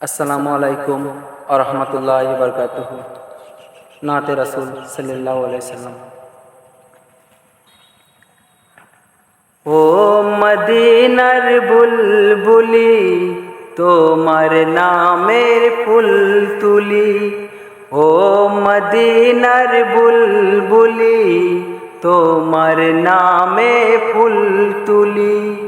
আসসালামু আলাইকুম আরহামতুল্লাহ বরকাতুহ। নাতে রাসুল সাল্লাহ সাল্লাম। ও মদিনার বুলবুলি, তোমার নামের ফুল তুলি। ও মদিনার বুলবুলি, তোমার নামে ফুল তুলি।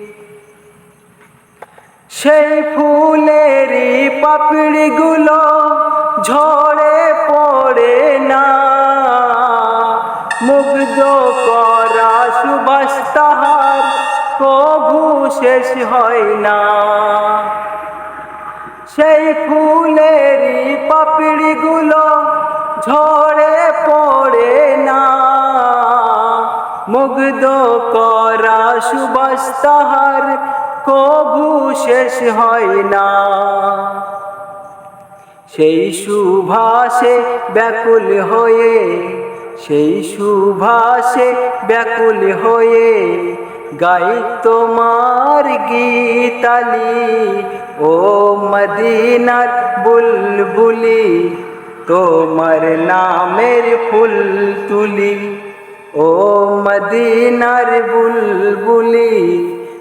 সেই ফুলেরই পাপড়িগুলো ঝরে পড়ে না। মুগ্ধ করা সুবাস তাহার প্রভু শেষ হয় না। সেই ফুলেরই পাপড়িগুলো ঝরে পড়ে না। মুগ্ধ করা সুবাস তাহার কবু শেষ হয় না। সেই সুভাষে ব্যাকুল হয়ে, সেই সুভাষে ব্যাকুল হয়ে গাই তোমার গীতালি ও মদিনার বুলবুলি, তোমার নামের ফুল তুলি, ও মদিনার বুলবুলি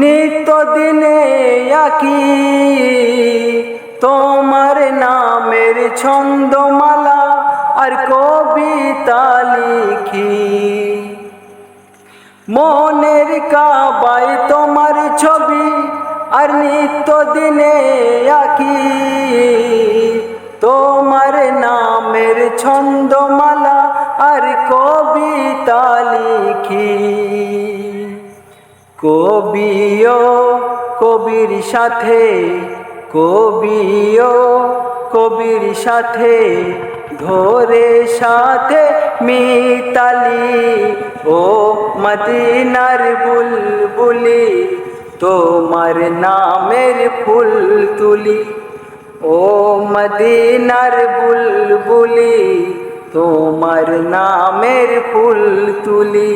নিত্য দিনে আঁকি তোমার নামের ছন্দমালা আর কবিতা লিখি। মনের কাবায় তোমার ছবি আর নিত্য দিনে আঁকি তোমার নামের ছন্দমালা আর কবিতা লিখি। কবিও, কবির সাথে, কবিও, কবির সাথে, ধরে সাথে মিতালি। ও মদিনার বুলবুলি, তোমার নামের ফুল তুলি। ও মদিনার বুলবুলি, তোমার নামের ফুল তুলি।